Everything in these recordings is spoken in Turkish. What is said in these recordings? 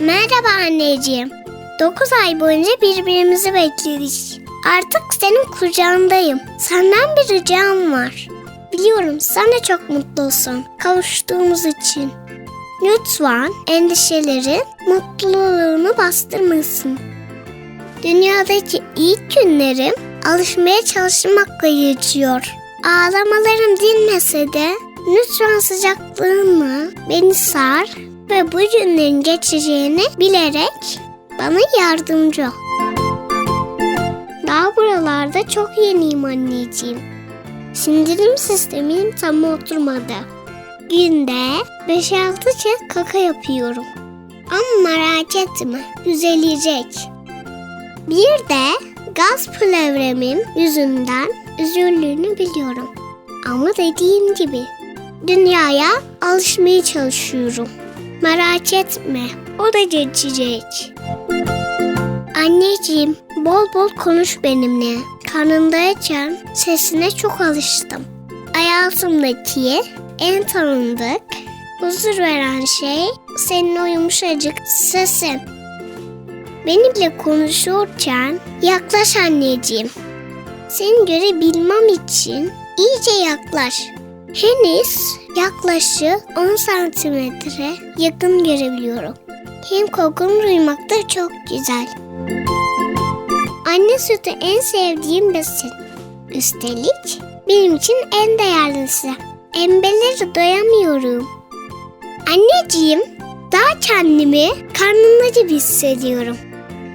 Merhaba anneciğim. 9 ay boyunca birbirimizi bekledik. Artık senin kucağındayım. Senden bir ricam var. Biliyorum sen de çok mutlusun kavuştuğumuz için. Lütfen endişelerin mutluluğunu bastırmasın. Dünyadaki ilk günlerim alışmaya çalışmakla geçiyor. Ağlamalarım dinmese de lütfen sıcaklığınla beni sar ve bu günlerin geçeceğini bilerek bana yardımcı ol. Daha buralarda çok yeniyim anneciğim. Sindirim sistemim tam oturmadı. Günde 5-6 kez kaka yapıyorum. Ama merak etme, düzelecek. Bir de gaz plevremin yüzünden üzüldüğünü biliyorum. Ama dediğim gibi dünyaya alışmaya çalışıyorum. Merak etme, o da geçecek. Anneciğim, bol bol konuş benimle. Karnındayken sesine çok alıştım. Hayatımdaki en tanıdık, huzur veren şey senin o yumuşacık sesin. Benimle konuşurken yaklaş anneciğim. Seni görebilmem için iyice yaklaş. Henüz yaklaşık 10 santimetre yakın görebiliyorum. Hem kokunu duymak da çok güzel. Anne sütü en sevdiğim besin. Üstelik benim için en değerlisi. Embeleri doyamıyorum. Anneciğim, daha kendimi karnımda gibi hissediyorum.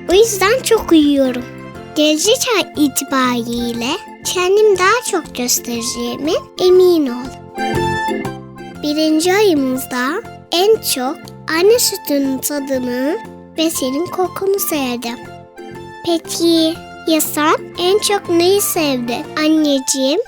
O yüzden çok uyuyorum. Gelecek ay itibariyle kendim daha çok göstereceğime emin ol. Birinci ayımızda en çok anne sütünün tadını ve senin kokunu sevdim. Peki ya sen en çok neyi sevdin anneciğim?